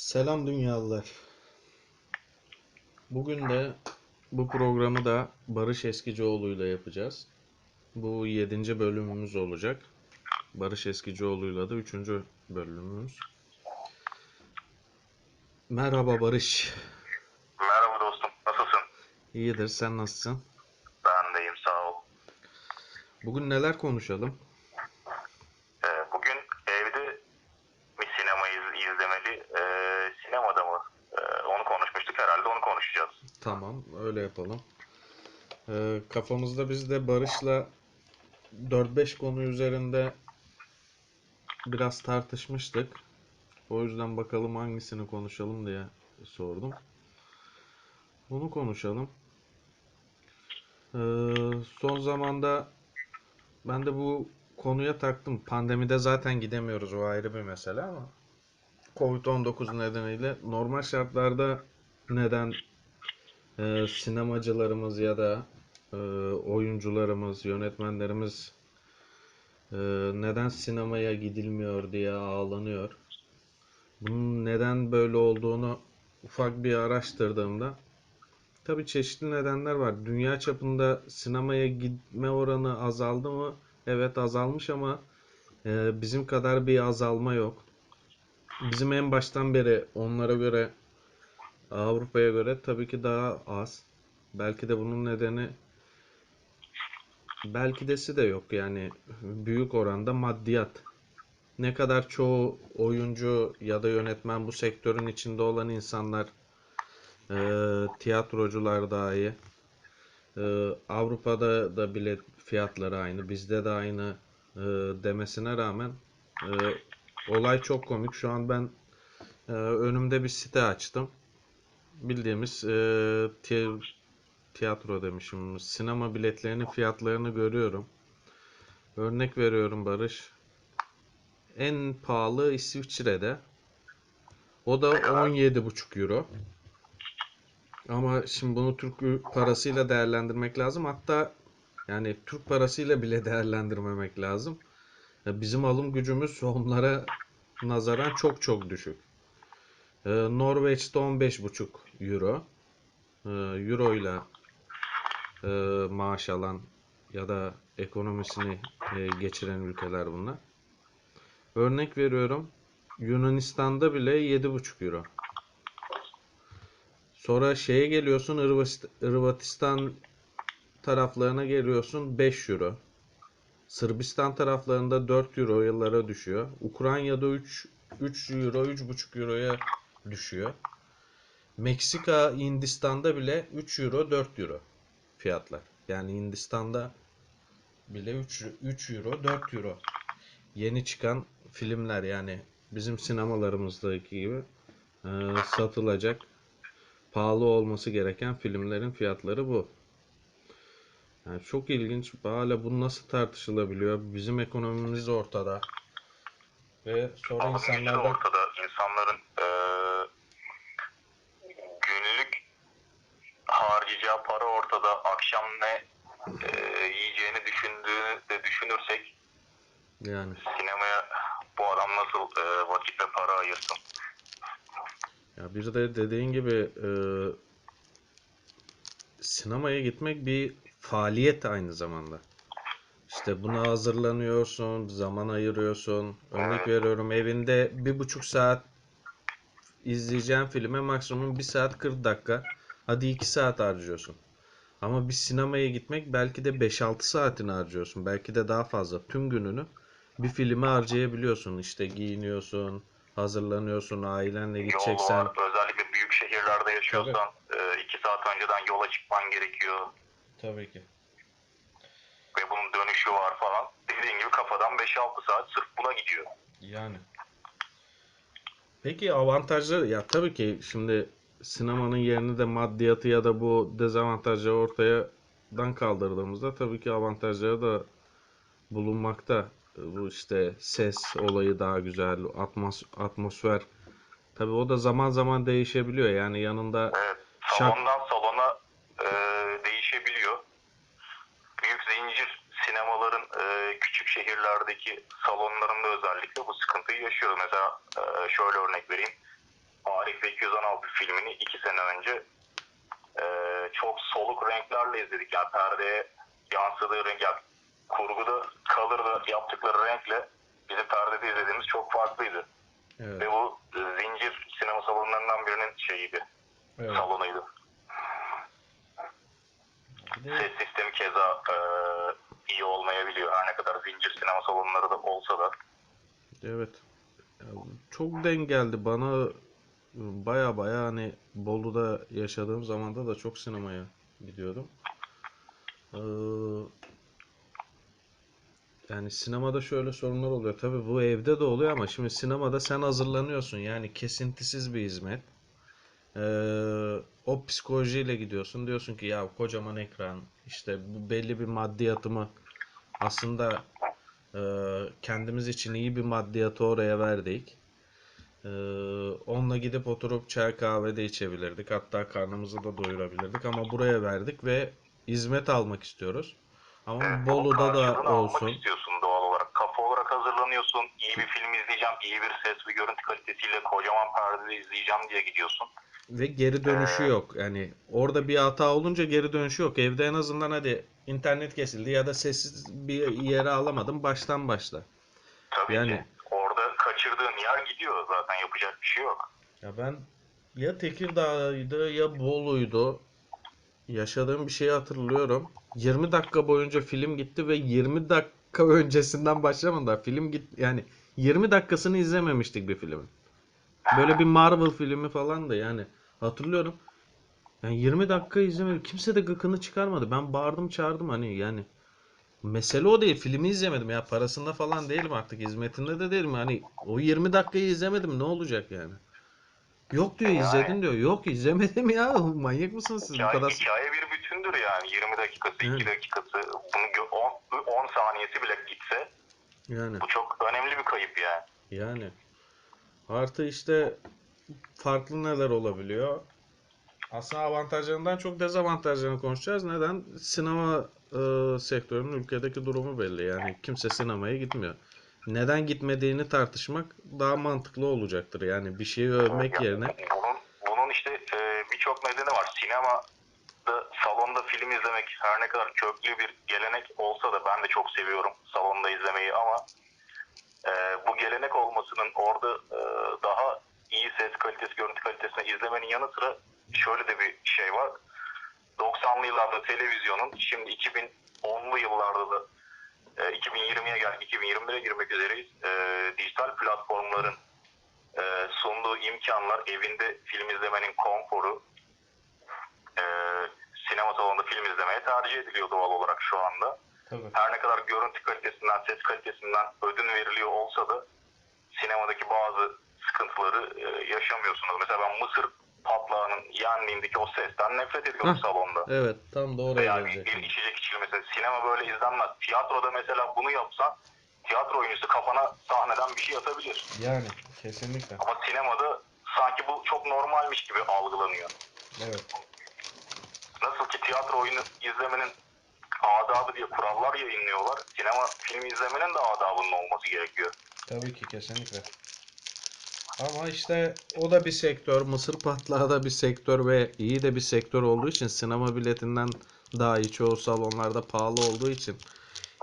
Selam dünyalılar. Bugün de bu programı da Barış Eskicioğlu ile yapacağız. Bu 7. bölümümüz olacak. Barış Eskicioğlu'yla da 3. bölümümüz. Merhaba Barış. Merhaba dostum, nasılsın? İyidir, sen nasılsın? Ben deyim, sağ ol. Bugün neler konuşalım? Ee, bugün evde mi sinema iz- izlemeli, ee, sinemada mı? Ee, onu konuşmuştuk herhalde, onu konuşacağız. Tamam, öyle yapalım. Ee, kafamızda biz de Barış'la 4-5 konu üzerinde biraz tartışmıştık. O yüzden bakalım hangisini konuşalım diye sordum. Bunu konuşalım. Ee, son zamanda ben de bu konuya taktım. Pandemide zaten gidemiyoruz o ayrı bir mesele ama Covid-19 nedeniyle normal şartlarda neden e, sinemacılarımız ya da e, oyuncularımız, yönetmenlerimiz e, neden sinemaya gidilmiyor diye ağlanıyor. Bunun neden böyle olduğunu ufak bir araştırdığımda tabii çeşitli nedenler var. Dünya çapında sinemaya gitme oranı azaldı mı? Evet azalmış ama e, bizim kadar bir azalma yok. Bizim en baştan beri onlara göre Avrupa'ya göre tabii ki daha az. Belki de bunun nedeni belki desi de yok yani büyük oranda maddiyat. Ne kadar çoğu oyuncu ya da yönetmen bu sektörün içinde olan insanlar e, tiyatrocular dahi e, Avrupa'da da bilet fiyatları aynı, bizde de aynı e, demesine rağmen e, olay çok komik. Şu an ben e, önümde bir site açtım bildiğimiz e, ti- tiyatro demişim. Sinema biletlerinin fiyatlarını görüyorum. Örnek veriyorum Barış. En pahalı İsviçre'de. O da 17,5 euro. Ama şimdi bunu Türk parasıyla değerlendirmek lazım. Hatta yani Türk parasıyla bile değerlendirmemek lazım. Bizim alım gücümüz onlara nazaran çok çok düşük. Ee, Norveç'te 15,5 euro. Ee, euro ile e, maaş alan ya da ekonomisini e, geçiren ülkeler bunlar. Örnek veriyorum. Yunanistan'da bile 7,5 euro. Sonra şeye geliyorsun Hırvat- Hırvatistan taraflarına geliyorsun 5 euro. Sırbistan taraflarında 4 euro yıllara düşüyor. Ukrayna'da 3 3 euro, 3,5 euroya düşüyor. Meksika, Hindistan'da bile 3 euro, 4 euro fiyatlar. Yani Hindistan'da bile 3, 3 euro, 4 euro. Yeni çıkan filmler yani bizim sinemalarımızdaki gibi e, satılacak pahalı olması gereken filmlerin fiyatları bu. Yani çok ilginç. Hala bu nasıl tartışılabiliyor? Bizim ekonomimiz ortada. Ve sonra insanlardan ortada. İnsanların ee, günlük harcayacağı para ortada. Akşam ne ee, yiyeceğini düşündüğünü de düşünürsek yani sinemaya adam nasıl ee, vakit ve para ayırsın? Ya bir de dediğin gibi e, sinemaya gitmek bir faaliyet aynı zamanda. İşte buna hazırlanıyorsun, zaman ayırıyorsun. Örnek veriyorum evinde bir buçuk saat izleyeceğin filme maksimum bir saat 40 dakika. Hadi 2 saat harcıyorsun. Ama bir sinemaya gitmek belki de 5-6 saatini harcıyorsun. Belki de daha fazla. Tüm gününü bir filme harcayabiliyorsun. İşte giyiniyorsun, hazırlanıyorsun, ailenle Yol gideceksen. var. Özellikle büyük şehirlerde yaşıyorsan ee, iki saat önceden yola çıkman gerekiyor. Tabii ki. ve bunun dönüşü var falan. Dediğin gibi kafadan 5-6 saat sırf buna gidiyor. Yani. Peki avantajları ya tabii ki şimdi sinemanın yerini de maddiyatı ya da bu dezavantajları ortadan kaldırdığımızda tabii ki avantajları da bulunmakta. Bu işte ses olayı daha güzel, atmos atmosfer. Tabii o da zaman zaman değişebiliyor. Yani yanında Evet, Şak- salondan salona e, değişebiliyor. Büyük zincir sinemaların e, küçük şehirlerdeki salonlarında özellikle bu sıkıntıyı yaşıyoruz. Mesela e, şöyle örnek vereyim. bir filmini iki sene önce e, çok soluk renklerle izledik. Yani perdeye yansıdığı renk, yani kurguda kalırda yaptıkları renkle bizim perdede izlediğimiz çok farklıydı. Evet. Ve bu e, zincir sinema salonlarından birinin şeyiydi, Evet. salonuydu. De- Ses sistemi keza e, iyi olmayabiliyor. Her ne kadar zincir sinema salonları da olsa da. Evet. Ya, Çok denk geldi bana baya baya hani Bolu'da yaşadığım zamanda da çok sinemaya gidiyordum. Ee, yani sinemada şöyle sorunlar oluyor. Tabii bu evde de oluyor ama şimdi sinemada sen hazırlanıyorsun. Yani kesintisiz bir hizmet. Ee, o psikolojiyle gidiyorsun. Diyorsun ki ya kocaman ekran işte bu belli bir maddiyatımı aslında ee, kendimiz için iyi bir maddiyatı oraya verdik. Ee, onunla gidip oturup çay kahve de içebilirdik. Hatta karnımızı da doyurabilirdik. Ama buraya verdik ve hizmet almak istiyoruz. Ama Evet, Bolu'da da olsun. istiyorsun doğal olarak. Kafa olarak hazırlanıyorsun. İyi bir film izleyeceğim. iyi bir ses ve görüntü kalitesiyle kocaman perdede izleyeceğim diye gidiyorsun. Ve geri dönüşü yok. Yani orada bir hata olunca geri dönüşü yok. Evde en azından hadi internet kesildi ya da sessiz bir yere alamadım. Baştan başla. Tabii Yani- ki. Orada kaçırdığın yer gidiyor zaten. Yapacak bir şey yok. Ya ben ya Tekirdağ'ydı ya Bolu'ydu. Yaşadığım bir şeyi hatırlıyorum. 20 dakika boyunca film gitti ve 20 dakika öncesinden başlamadı. daha. Film git yani 20 dakikasını izlememiştik bir filmin. Böyle bir Marvel filmi falan da yani hatırlıyorum. Yani 20 dakika izlemedim. Kimse de gıkını çıkarmadı. Ben bağırdım çağırdım hani yani. Mesele o değil. Filmi izlemedim ya. Parasında falan değilim artık. Hizmetinde de değilim. Hani o 20 dakikayı izlemedim. Ne olacak yani? Yok diyor Yani. izledin diyor. Yok izlemedim ya. Manyak mısınız siz bu Hikaye, kadar? hikaye bir bütündür yani. 20 dakikası, 2 Evet. dakikası, bunu 10, 10 saniyesi bile gitse Yani bu çok önemli bir kayıp yani. yani. Artı işte farklı neler olabiliyor? Aslında avantajlarından çok dezavantajlarını konuşacağız. Neden? Sinema e, sektörünün ülkedeki durumu belli. Yani kimse sinemaya gitmiyor. Neden gitmediğini tartışmak daha mantıklı olacaktır. Yani bir şeyi övmek Ya, yerine. Bunun, bunun işte e, birçok nedeni var. Sinemada salonda film izlemek her ne kadar köklü bir gelenek olsa da ben de çok seviyorum salonda izlemeyi ama e, bu gelenek olmasının orada e, daha iyi ses kalitesi, görüntü kalitesini izlemenin yanı sıra şöyle de bir şey var. 90'lı yıllarda televizyonun şimdi 2010'lu yıllarda da e, 2020'ye geldik, 2021'e girmek üzereyiz. E, dijital platformların e, sunduğu imkanlar evinde film izlemenin konforu e, sinema salonunda film izlemeye tercih ediliyor doğal olarak şu anda. Tabii. Her ne kadar görüntü kalitesinden, ses kalitesinden ödün veriliyor olsa da sinemadaki bazı sıkıntıları e, yaşamıyorsunuz. Mesela ben Mısır patlağının yendiğindeki o sesten nefret ediyorum Hah. salonda. Evet tam da oraya Veya bir, içecek. Sinema böyle izlenmez. Tiyatroda mesela bunu yapsan tiyatro oyuncusu kafana sahneden bir şey atabilir. Yani kesinlikle. Ama sinemada sanki bu çok normalmiş gibi algılanıyor. Evet. Nasıl ki tiyatro oyunu izlemenin adabı diye kurallar yayınlıyorlar. Sinema filmi izlemenin de adabının olması gerekiyor. Tabii ki kesinlikle. Ama işte o da bir sektör, Mısır patlağı da bir sektör ve iyi de bir sektör olduğu için sinema biletinden daha iyi çoğu salonlarda pahalı olduğu için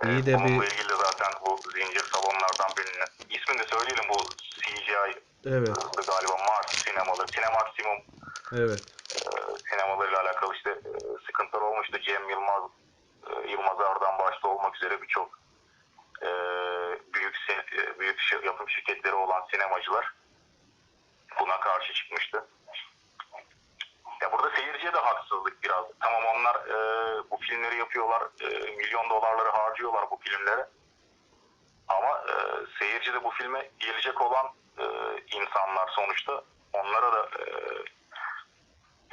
iyi de Bununla bir ilgili zaten bu zincir salonlardan birinin ismini de söyleyelim bu CGI evet galiba Mars sinemaları, Cinemaksimum evet e, sinemalarıyla alakalı işte e, sıkıntılar olmuştu. Cem Yılmaz, e, Yılmaz Ardan başta olmak üzere birçok e, büyük e, büyük yapım şirketleri olan sinemacılar buna karşı çıkmıştı. Burada seyirciye de haksızlık biraz. Tamam onlar e, bu filmleri yapıyorlar, e, milyon dolarları harcıyorlar bu filmlere. Ama e, seyirci de bu filme gelecek olan e, insanlar sonuçta onlara da e,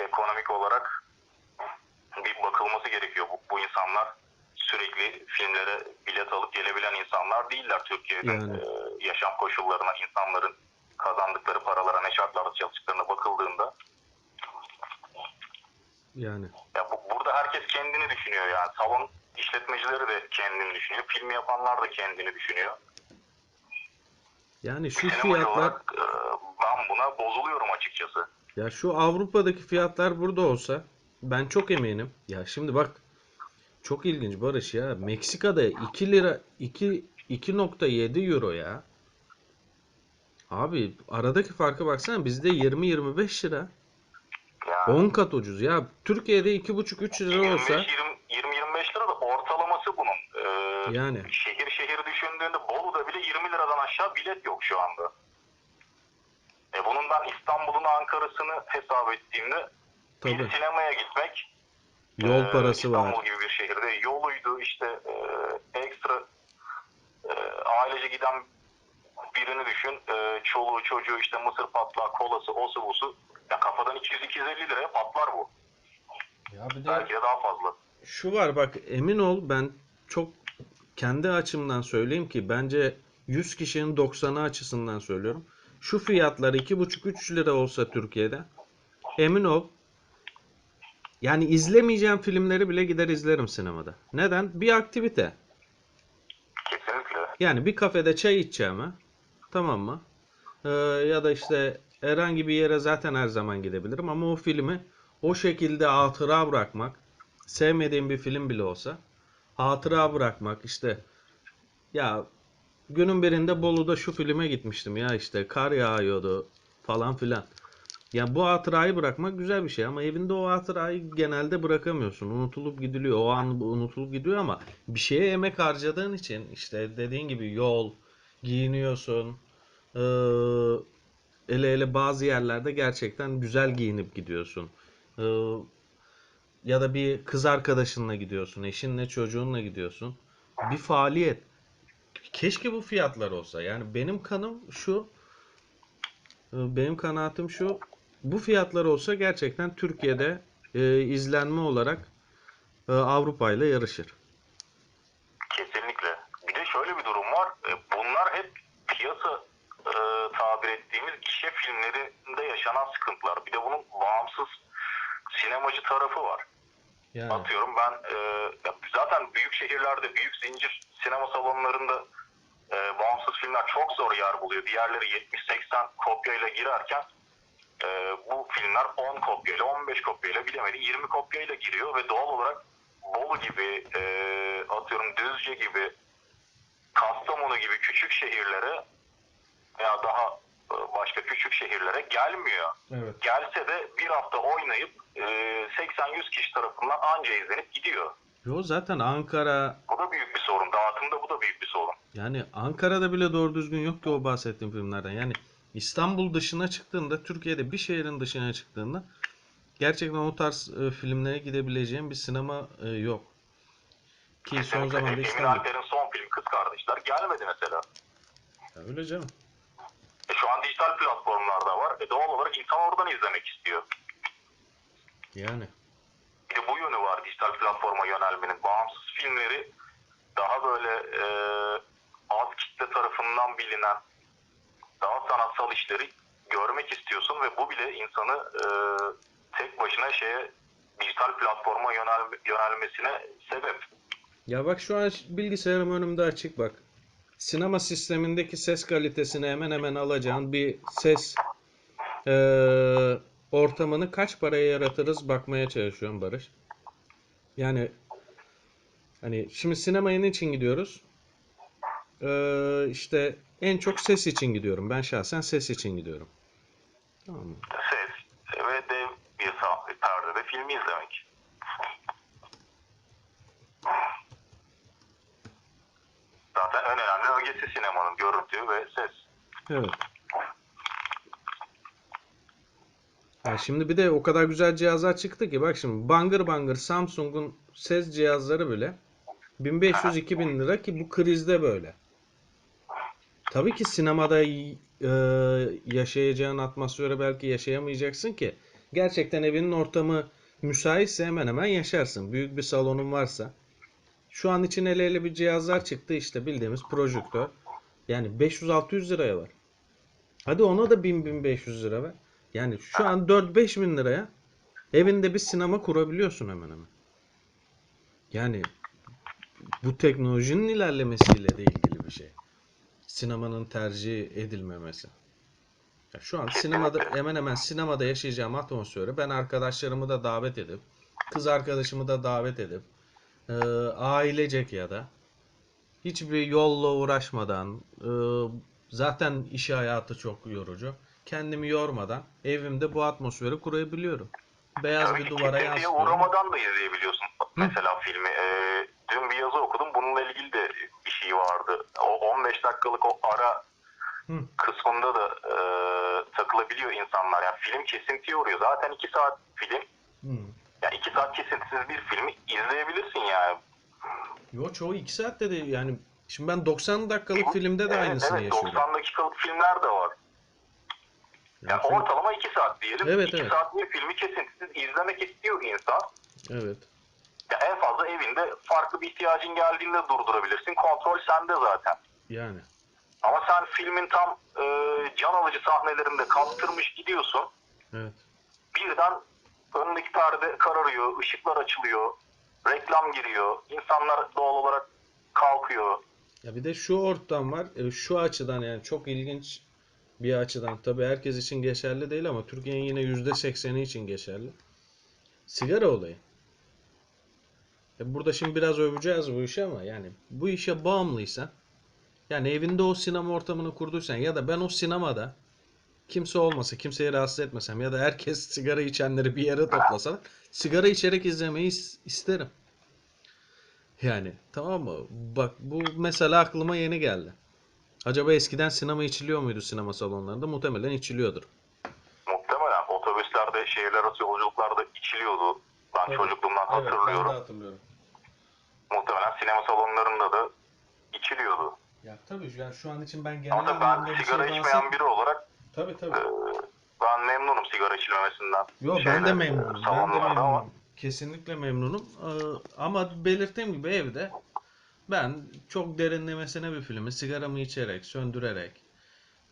ekonomik olarak bir bakılması gerekiyor. Bu, bu insanlar sürekli filmlere bilet alıp gelebilen insanlar değiller Türkiye'nin Yani. e, yaşam koşullarına, insanların kazandıkları paralara ne şartlarda çalıştıklarına bakıldığında yani ya bu, burada herkes kendini düşünüyor yani. Salon işletmecileri de kendini düşünüyor. Filmi yapanlar da kendini düşünüyor. yani şu Sinemacı fiyatlar olarak e, ben buna bozuluyorum açıkçası. Ya şu Avrupa'daki fiyatlar burada olsa ben çok eminim. Ya şimdi bak çok ilginç Barış ya. Meksika'da 2 lira 2 2.7 euro ya. Abi aradaki farka baksana bizde 20-25 lira. Yani 10 kat ucuz ya. Türkiye'de 2,5-3 lira olsa 20-25 lira da ortalaması bunun. Ee, yani şehir şehir düşündüğünde Bolu'da bile 20 liradan aşağı bilet yok şu anda. E bunun ben İstanbul'un Ankara'sını hesap ettiğimde tabii bir sinemaya gitmek yol e, parası var. İstanbul gibi bir şehirde yoluydu işte e, ekstra e, ailece giden birini düşün. E, çoluğu çocuğu işte mısır patlağı kolası osu busu ya kafadan 200-250 liraya patlar bu. Ya bir de Belki de daha fazla. Şu var bak emin ol ben çok kendi açımdan söyleyeyim ki bence 100 kişinin 90'ı açısından söylüyorum. Şu fiyatlar 2,5-3 lira olsa Türkiye'de emin ol yani izlemeyeceğim filmleri bile gider izlerim sinemada. Neden? Bir aktivite. Kesinlikle. Yani bir kafede çay içeceğime tamam mı? Ee, ya da işte herhangi bir yere zaten her zaman gidebilirim ama o filmi o şekilde hatıra bırakmak sevmediğim bir film bile olsa hatıra bırakmak işte ya günün birinde Bolu'da şu filme gitmiştim ya işte kar yağıyordu falan filan. Ya bu hatırayı bırakmak güzel bir şey ama evinde o hatırayı genelde bırakamıyorsun. Unutulup gidiliyor. O an unutulup gidiyor ama bir şeye emek harcadığın için işte dediğin gibi yol, giyiniyorsun. Ee, ele ele bazı yerlerde gerçekten güzel giyinip gidiyorsun. Ee, ya da bir kız arkadaşınla gidiyorsun, eşinle, çocuğunla gidiyorsun. Bir faaliyet. Keşke bu fiyatlar olsa. Yani benim kanım şu, e, benim kanaatim şu. Bu fiyatlar olsa gerçekten Türkiye'de e, izlenme olarak e, Avrupa ile yarışır. Kesinlikle. Bir de şöyle bir durum var. E, Bunlar hep piyasa e, tabir ettiğimiz gişe filmlerinde yaşanan sıkıntılar. Bir de bunun bağımsız sinemacı tarafı var. Yani Atıyorum ben e, zaten büyük şehirlerde büyük zincir sinema salonlarında e, bağımsız filmler çok zor yer buluyor. Diğerleri 70-80 kopyayla girerken e, bu filmler 10 kopyayla 15 kopyayla bilemedi 20 kopyayla giriyor ve doğal olarak Bolu gibi e, atıyorum Düzce gibi Kastamonu gibi küçük şehirlere veya daha başka küçük şehirlere gelmiyor. evet. Gelse de bir hafta oynayıp e, 80-100 kişi tarafından anca izlenip gidiyor. Yo zaten Ankara Bu da büyük bir sorun. Dağıtımda bu da büyük bir sorun. Yani Ankara'da bile doğru düzgün yok ki o bahsettiğim filmlerden. Yani İstanbul dışına çıktığında, Türkiye'de bir şehrin dışına çıktığında gerçekten o tarz e, filmlere gidebileceğim bir sinema e, yok. Ki son zamanda Emin İstanbul. Alper'in son filmi Kız Kardeşler gelmedi mesela. Ya öyle canım. Dijital platformlarda var. E, doğal olarak insan oradan izlemek istiyor. Yani. Bir de bu yönü var dijital platforma yönelmenin. Bağımsız filmleri daha böyle e, az kitle tarafından bilinen daha sanatsal işleri görmek istiyorsun ve bu bile insanı e, tek başına şeye dijital platforma yönel, yönelmesine sebep. Ya bak şu an bilgisayarım önümde açık bak. Sinema sistemindeki ses kalitesini hemen hemen alacağın bir ses e, ortamını kaç paraya yaratırız bakmaya çalışıyorum Barış. Yani hani şimdi sinemaya için gidiyoruz? Ee, işte en çok ses için gidiyorum. Ben şahsen ses için gidiyorum. Tamam? Ses ve dev bir sa- perdede filmi izlemek. Zaten en önemli ögesi sinemanın görüntü ve ses. Evet. Ya şimdi bir de o kadar güzel cihazlar çıktı ki bak şimdi bangır bangır Samsung'un ses cihazları bile 1500-2000 lira ki bu krizde böyle. Tabii ki sinemada e, yaşayacağın atmosferi belki yaşayamayacaksın ki. Gerçekten evinin ortamı müsaitse hemen hemen yaşarsın. Büyük bir salonun varsa. Şu an için ele ele bir cihazlar çıktı işte bildiğimiz projektör. Yani 500-600 liraya var. Hadi ona da 1000-1500 lira ver. Yani şu an 4-5 bin liraya evinde bir sinema kurabiliyorsun hemen hemen. Yani bu teknolojinin ilerlemesiyle de ilgili bir şey. Sinemanın tercih edilmemesi. Ya şu an sinemada hemen hemen sinemada yaşayacağım atmosferi ben arkadaşlarımı da davet edip kız arkadaşımı da davet edip e, ailecek ya da hiçbir yolla uğraşmadan e, zaten iş hayatı çok yorucu. Kendimi yormadan evimde bu atmosferi kurabiliyorum. Beyaz Tabii bir duvara yansıtıyorum. uğramadan da izleyebiliyorsun mesela filmi. Ee, dün bir yazı okudum. Bununla ilgili de bir şey vardı. O 15 dakikalık o ara Hı. kısmında da e, takılabiliyor insanlar. Yani film kesintiye uğruyor. Zaten 2 saat film. Hı. Yani 2 saat kesintisiz bir filmi izleyebilirsin yani. Yo çoğu 2 saatte de yani şimdi ben 90 dakikalık filmde de Evet, aynısını evet, yaşıyorum. 90 dakikalık filmler de var. Yani Yani ortalama 2 saat diyelim. Evet, 2 evet. saat bir filmi kesintisiz izlemek istiyor insan. Evet. Ya en fazla evinde farklı bir ihtiyacın geldiğinde durdurabilirsin. Kontrol sende zaten. Yani. Ama sen filmin tam e, can alıcı sahnelerinde kaptırmış gidiyorsun. Evet. Birden önündeki perde kararıyor, ışıklar açılıyor, reklam giriyor, insanlar doğal olarak kalkıyor. Ya bir de şu ortam var. e, Şu açıdan yani çok ilginç bir açıdan. Tabii herkes için geçerli değil ama Türkiye'nin yine %80'i için geçerli. Sigara olayı. E burada şimdi biraz öveceğiz bu işi ama yani bu işe bağımlıysan yani evinde o sinema ortamını kurduysan ya da ben o sinemada kimse olmasa, kimseyi rahatsız etmesem ya da herkes sigara içenleri bir yere toplasalar sigara içerek izlemeyi is- isterim. Yani tamam mı? Bak bu mesela aklıma yeni geldi. Acaba eskiden sinema içiliyor muydu sinema salonlarında? Muhtemelen içiliyordur. Muhtemelen otobüslerde, şehirler arası yolculuklarda içiliyordu. Ben Tabii. çocukluğumdan hatırlıyorum. hatırlıyorum. Muhtemelen sinema salonlarında da içiliyordu. Ya tabii yani şu an için ben genel Ama ben bir şey sigara bahset- içmeyen biri olarak Tabii tabii. ben memnunum sigara içilmemesinden. Yo ben de memnunum. Ben de memnunum. ama Kesinlikle memnunum. Ee, ama belirttiğim gibi evde ben çok derinlemesine bir filmi sigaramı içerek, söndürerek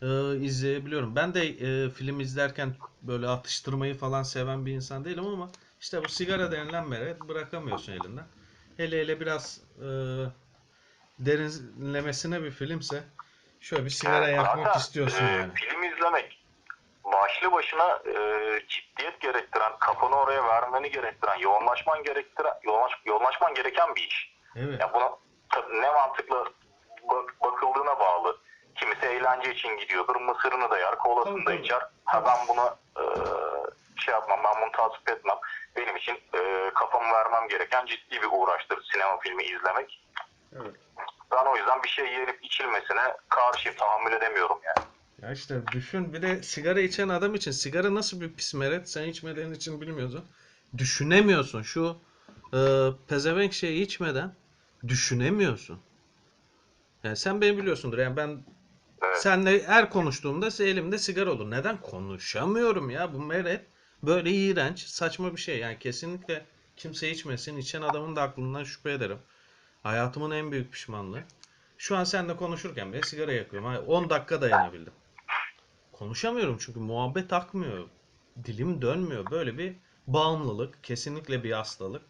e, izleyebiliyorum. Ben de e, film izlerken böyle atıştırmayı falan seven bir insan değilim ama işte bu sigara denilen meret bırakamıyorsun elinden. Hele hele biraz e, derinlemesine bir filmse şöyle bir sigara yakmak zaten, istiyorsun e, yani. Film izlemek başlı başına e, ciddiyet gerektiren, kafanı oraya vermeni gerektiren, yoğunlaşman gerektiren, yoğunlaş, yoğunlaşman gereken bir iş. Evet. Ya buna ne mantıklı bak- bakıldığına bağlı. Kimisi eğlence için gidiyordur, mısırını da yer, kolasını Tabii, da tabii. içer. Ha ben buna e, şey yapmam, ben bunu tasvip etmem. Benim için e, kafamı vermem gereken ciddi bir uğraştır sinema filmi izlemek. Evet. Ben o yüzden bir şey yenip içilmesine karşıyım, tahammül edemiyorum yani. Ya işte düşün bir de sigara içen adam için sigara nasıl bir pis meret sen içmediğin için bilmiyorsun. Düşünemiyorsun şu e, pezevenk şeyi içmeden düşünemiyorsun. Yani sen beni biliyorsundur yani ben Evet. senle her konuştuğumda elimde sigara olur. Neden konuşamıyorum ya bu meret böyle iğrenç saçma bir şey yani kesinlikle kimse içmesin içen adamın da aklından şüphe ederim. Hayatımın en büyük pişmanlığı. Şu an seninle konuşurken bile sigara yakıyorum. Ha, 10 dakika dayanabildim. Konuşamıyorum çünkü muhabbet akmıyor. Dilim dönmüyor. Böyle bir bağımlılık. Kesinlikle bir hastalık.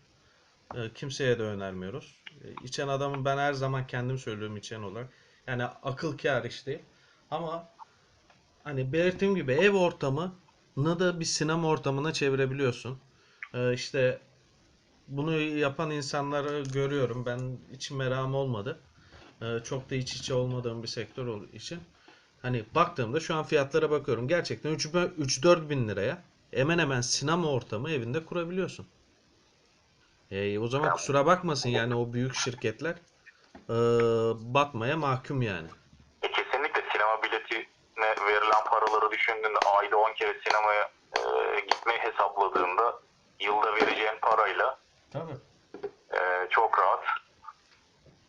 Ee, kimseye de önermiyoruz. Ee, içen adamın ben her zaman kendim söylüyorum içen olarak. Yani akıl kâr iş. Ama hani belirttiğim gibi ev ortamını da bir sinema ortamına çevirebiliyorsun. Ee, işte bunu yapan insanları görüyorum. Ben hiç merakım olmadı. Ee, çok da iç içe olmadığım bir sektör olduğu için. Hani baktığımda şu an fiyatlara bakıyorum. Gerçekten 3-4 bin liraya hemen hemen sinema ortamı evinde kurabiliyorsun. Ee, o zaman kusura bakmasın yani o büyük şirketler ee, batmaya mahkum yani. E, kesinlikle sinema biletine verilen paraları düşündüğünde ayda 10 kere sinemaya e, gitmeyi hesapladığında yılda vereceğin parayla Tabii. e, çok rahat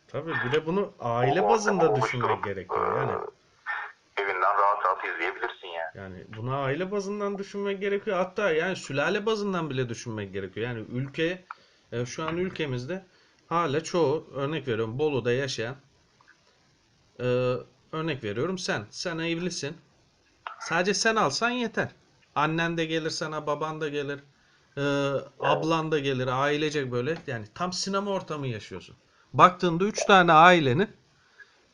Tabii bir de bunu aile o bazında düşünmek gerekiyor yani. e, evinden rahat rahat izleyebilirsin yani. Yani buna aile bazından düşünmek gerekiyor. Hatta yani sülale bazından bile düşünmek gerekiyor. Yani ülke e, şu an ülkemizde hala çoğu örnek veriyorum Bolu'da yaşayan e, örnek veriyorum sen. Sen evlisin. Sadece sen alsan yeter. Annen de gelir sana, baban da gelir. E, ablan da gelir. Ailecek böyle yani tam sinema ortamı yaşıyorsun. Baktığında 3 tane ailenin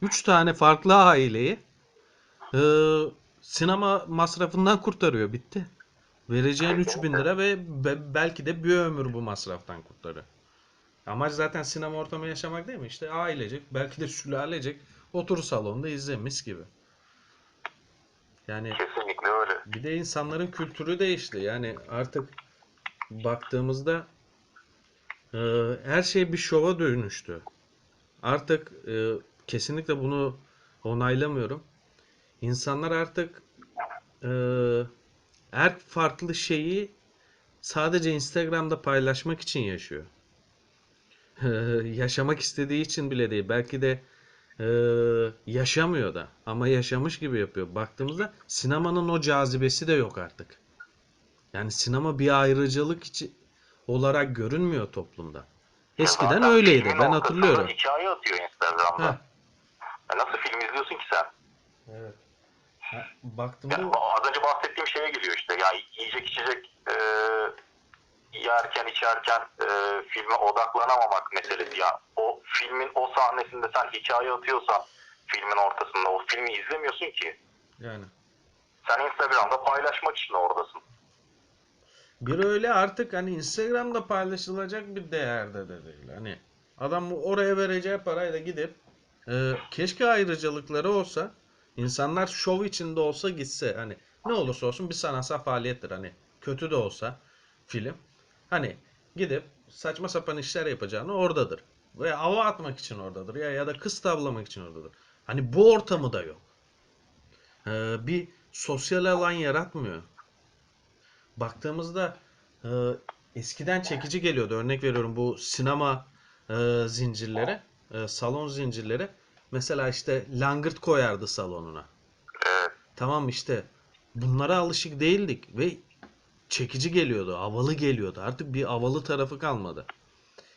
3 tane farklı aileyi e, Sinema masrafından kurtarıyor. Bitti. Vereceğin 3000 lira ve be- belki de bir ömür bu masraftan kurtarıyor. Amaç zaten sinema ortamı yaşamak değil mi? İşte ailecek, belki de sülalecek otur salonda izle mis gibi. Yani Kesinlikle öyle. bir de insanların kültürü değişti. Yani artık baktığımızda e, her şey bir şova dönüştü. Artık e, kesinlikle bunu onaylamıyorum. İnsanlar artık e, her farklı şeyi sadece Instagram'da paylaşmak için yaşıyor. E, yaşamak istediği için bile değil. Belki de e, yaşamıyor da ama yaşamış gibi yapıyor. Baktığımızda sinemanın o cazibesi de yok artık. Yani sinema bir ayrıcalık içi olarak görünmüyor toplumda. Eskiden Zaten öyleydi. Ben hatırlıyorum. Hikaye atıyor Instagram'da. Heh. Ya Nasıl film izliyorsun ki sen? Evet. Ha, baktığımda Yani az önce bahsettiğim şeye geliyor işte. Ya yiyecek içecek e, yerken içerken e, filme odaklanamamak meselesi. Ya o filmin o sahnesinde sen hikaye atıyorsan filmin ortasında o filmi izlemiyorsun ki. yani Sen Instagram'da paylaşmak için oradasın. Bir öyle artık hani Instagram'da paylaşılacak bir değerde de değil. Hani adam oraya vereceği parayla gidip e, keşke ayrıcalıkları olsa insanlar şov içinde olsa gitse hani ne olursa olsun bir sanatsal faaliyettir hani kötü de olsa film hani gidip saçma sapan işler yapacağını oradadır. Veya hava atmak için oradadır ya ya da kız tavlamak için oradadır. Hani bu ortamı da yok. Ee, bir sosyal alan yaratmıyor. Baktığımızda e, eskiden çekici geliyordu. Örnek veriyorum bu sinema e, zincirleri, e, salon zincirleri. Mesela işte langırt koyardı salonuna. Tamam işte bunlara alışık değildik ve çekici geliyordu, havalı geliyordu. Artık bir havalı tarafı kalmadı.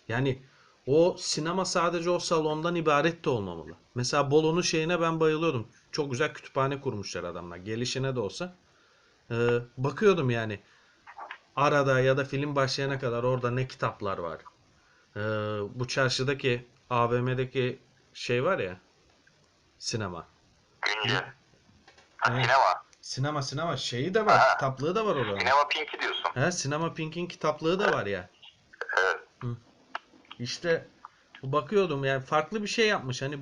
Yani o sinema sadece o salondan ibaret de olmamalı. Mesela Bolu'nun şeyine ben bayılıyordum. Çok güzel kütüphane kurmuşlar adamlar. Gelişine de olsa. Ee, bakıyordum yani. Arada ya da film başlayana kadar orada ne kitaplar var. Ee, bu çarşıdaki AVM'deki şey var ya. Sinema. Güncel. Ha, Evet. Sinema. Sinema sinema şeyi de var. Ha. Kitaplığı da var oranın. Sinema Pink'i diyorsun. He, Sinema Pink'in kitaplığı da var ya. Evet. İşte bakıyordum yani farklı bir şey yapmış. Hani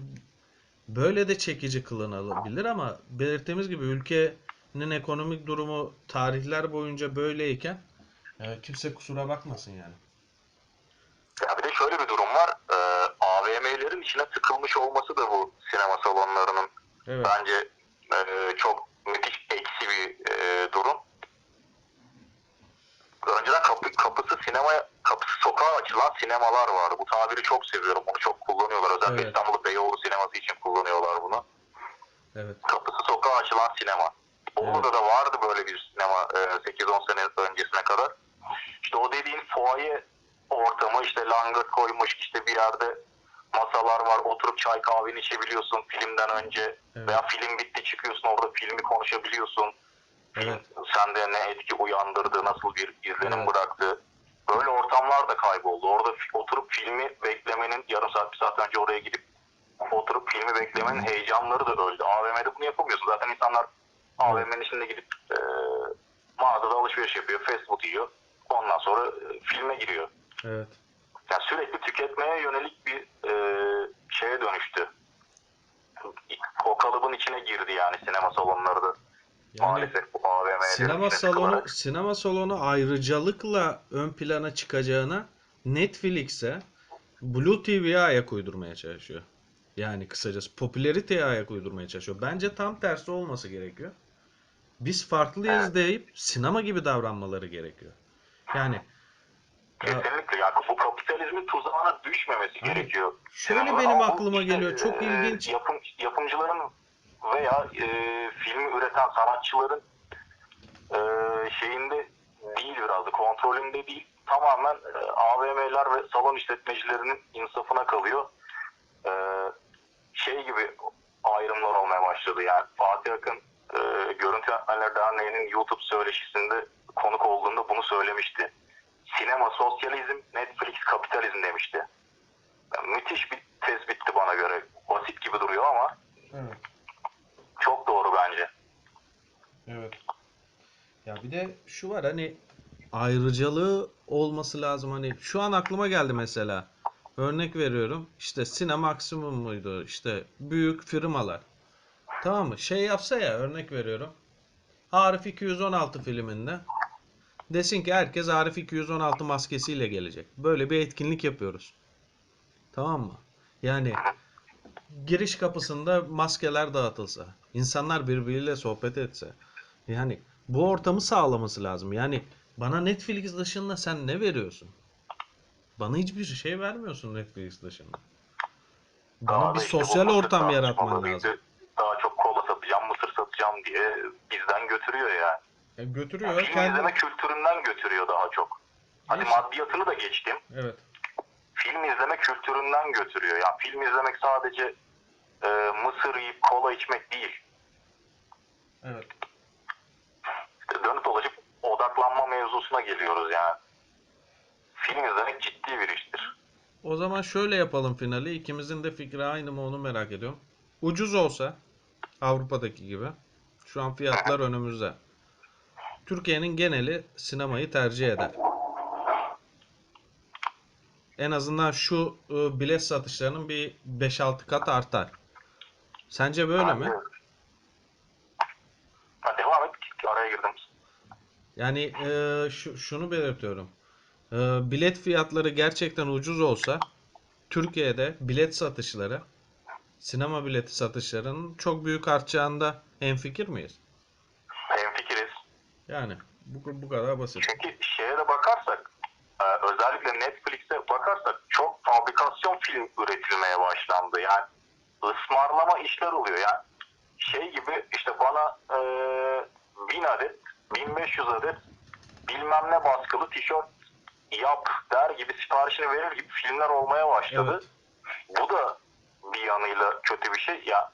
böyle de çekici kılınabilir ama belirttiğimiz gibi ülkenin ekonomik durumu tarihler boyunca böyleyken e, kimse kusura bakmasın yani. Ya bir de şöyle bir durum var. Ee, AVM'lerin içine tıkılmış olması da bu sinema salonlarının Evet. bence e, çok müthiş eksi bir e, durum. Önceden kapı, kapısı sinemaya, kapısı sokağa açılan sinemalar vardı. Bu tabiri çok seviyorum. Bunu çok kullanıyorlar. Özellikle Evet. İstanbul Beyoğlu sineması için kullanıyorlar bunu. Evet. Kapısı sokağa açılan sinema. Bolu'da da vardı böyle bir sinema e, 8-10 sene öncesine kadar. İşte o dediğin fuaye ortamı işte langırt koymuş işte bir yerde masalar var oturup çay kahveni içebiliyorsun filmden önce Evet. veya film bitti çıkıyorsun orada filmi konuşabiliyorsun. Evet. Sende ne etki uyandırdı, nasıl bir izlenim Evet. bıraktı. Böyle ortamlar da kayboldu. Orada oturup filmi beklemenin yarım saat bir saat önce oraya gidip oturup filmi beklemenin heyecanları da öldü. AVM'de bunu yapamıyorsun. Zaten insanlar AVM'nin içinde gidip e, mağazada alışveriş yapıyor, fast food yiyor. Ondan sonra e, filme giriyor. Evet. Yani sürekli tüketmeye yönelik bir e, şeye dönüştü. O kalıbın içine girdi yani sinema salonları da. Yani Maalesef bu sinema salonu tıkılarak. sinema salonu ayrıcalıkla ön plana çıkacağına Netflix'e Blue TV'ye ayak uydurmaya çalışıyor. Yani kısacası popülariteye ayak uydurmaya çalışıyor. Bence tam tersi olması gerekiyor. Biz farklıyız Evet. deyip sinema gibi davranmaları gerekiyor. Yani ya Kesinlikle yani bu kapitalizmin tuzağına düşmemesi Hani gerekiyor. şöyle Sinema- benim aklıma işte, geliyor. Çok e, ilginç. Yapım, yapımcıların veya e, filmi üreten sanatçıların e, şeyinde değil biraz da kontrolünde değil. Tamamen e, AVM'ler ve salon işletmecilerinin insafına kalıyor. E, şey gibi ayrımlar olmaya başladı yani. Fatih Akın e, Görüntü Yönetmenler Derneği'nin YouTube söyleşisinde konuk olduğunda bunu söylemişti. Sinema sosyalizm, Netflix kapitalizm demişti. Yani müthiş bir tespitti bana göre. Basit gibi duruyor ama Evet. çok doğru bence. Evet. Ya bir de şu var hani ayrıcalığı olması lazım hani şu an aklıma geldi mesela. Örnek veriyorum. işte Sinemaksimum muydu? işte büyük firmalar. Tamam mı? Şey yapsa ya örnek veriyorum. Arif 216 filminde desin ki herkes Arif 216 maskesiyle gelecek. Böyle bir etkinlik yapıyoruz. Tamam mı? Yani giriş kapısında maskeler dağıtılsa, insanlar birbiriyle sohbet etse. Yani bu ortamı sağlaması lazım. Yani bana Netflix dışında sen ne veriyorsun? Bana hiçbir şey vermiyorsun Netflix dışında. Bana Daha bir sosyal ortam yaratman lazım. Daha çok kola satacağım, satacağım diye bizden götürüyor yani. E, götürüyor Film kendi. izleme kültüründen götürüyor daha çok. Hadi Neyse. maddiyatını da geçtim. Evet. Film izleme kültüründen götürüyor. Yani film izlemek sadece e, mısır yiyip kola içmek değil. Evet. İşte dönüp dolaşıp odaklanma mevzusuna geliyoruz yani. Film izlemek ciddi bir iştir. O zaman şöyle yapalım finali. İkimizin de fikri aynı mı onu merak ediyorum. Ucuz olsa Avrupa'daki gibi. Şu an fiyatlar önümüzde. Türkiye'nin geneli sinemayı tercih eder. En azından şu e, bilet satışlarının bir 5-6 kat artar. Sence böyle mi? Devam et. Araya girdim. Yani e, şu, şunu belirtiyorum. E, bilet fiyatları gerçekten ucuz olsa Türkiye'de bilet satışları sinema bileti satışlarının çok büyük artacağında hemfikir miyiz? Hemfikiriz. Yani bu, bu kadar basit. Çünkü şeye de bakarsak e, özellikle Netflix'e bakarsak çok fabrikasyon film üretilmeye başlandı. Yani ısmarlama işler oluyor. Yani şey gibi işte bana e, 1000 adet 1500 adet bilmem ne baskılı tişört yap der gibi siparişini verir gibi filmler olmaya başladı. Evet. Bu da bir yanıyla kötü bir şey. Ya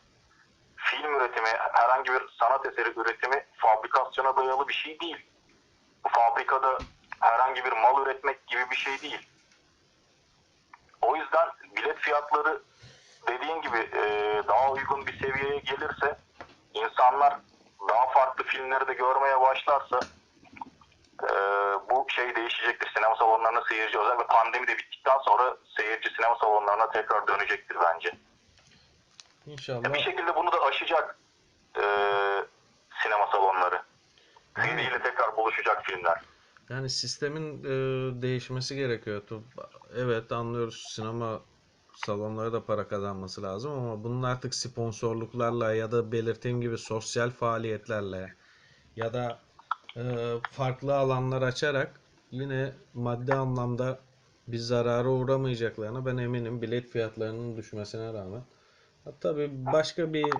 film üretimi, herhangi bir sanat eseri üretimi fabrikasyona dayalı bir şey değil. Bu fabrikada herhangi bir mal üretmek gibi bir şey değil. O yüzden bilet fiyatları dediğin gibi e, daha uygun bir seviyeye gelirse insanlar daha farklı filmleri de görmeye başlarsa e, bu şey değişecektir. Sinema salonlarına seyirci özellikle pandemi de bittikten sonra seyirci sinema salonlarına tekrar dönecektir bence. Ya bir İnşallah. şekilde bunu da aşacak e, sinema salonları. Yani- Seyirciyle tekrar buluşacak filmler. Yani sistemin e, değişmesi gerekiyor. Evet anlıyoruz sinema salonları da para kazanması lazım ama bunun artık sponsorluklarla ya da belirttiğim gibi sosyal faaliyetlerle ya da e, farklı alanlar açarak yine maddi anlamda bir zarara uğramayacaklarına ben eminim bilet fiyatlarının düşmesine rağmen. Ha, Tabii başka bir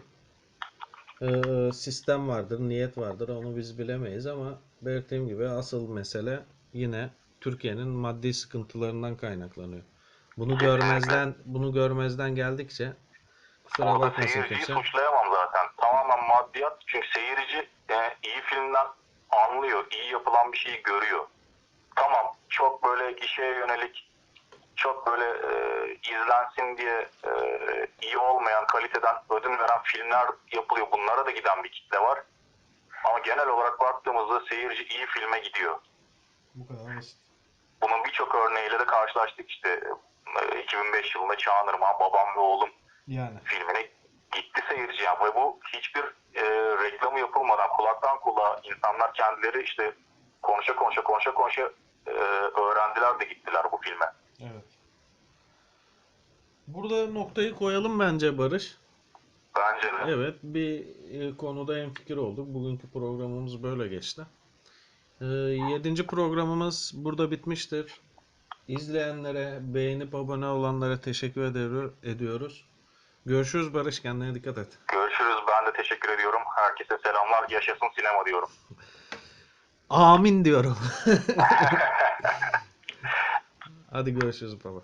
e, sistem vardır, niyet vardır. Onu biz bilemeyiz ama belirttiğim gibi asıl mesele yine Türkiye'nin maddi sıkıntılarından kaynaklanıyor. Bunu görmezden bunu görmezden geldikçe kusura bakmasın kimse. suçlayamam zaten. Tamamen maddiyat. Çünkü seyirci e, iyi filmden anlıyor. iyi yapılan bir şeyi görüyor. Tamam çok böyle gişeye yönelik çok böyle e, izlensin diye e, iyi olmayan kaliteden ödün veren filmler yapılıyor. Bunlara da giden bir kitle var. Ama genel olarak baktığımızda seyirci iyi filme gidiyor. Bu kadar basit. Bunun birçok örneğiyle de karşılaştık işte. E, 2005 yılında Çağınırma, Babam ve Oğlum Yani filmine gitti seyirci yani. Ve bu hiçbir e, reklamı yapılmadan kulaktan kulağa insanlar kendileri işte konuşa konuşa konuşa konuşa e, öğrendiler de gittiler bu filme. Evet. Burada noktayı koyalım bence Barış. Bence de. Evet, bir e, konuda hemfikir olduk. Bugünkü programımız böyle geçti. E, yedinci programımız burada bitmiştir. İzleyenlere, beğenip abone olanlara teşekkür ediyor- ediyoruz. Görüşürüz Barış, kendine dikkat et. Görüşürüz. Ben de teşekkür ediyorum. Herkese selamlar. Yaşasın sinema diyorum. Amin diyorum. Hadi görüşürüz baba.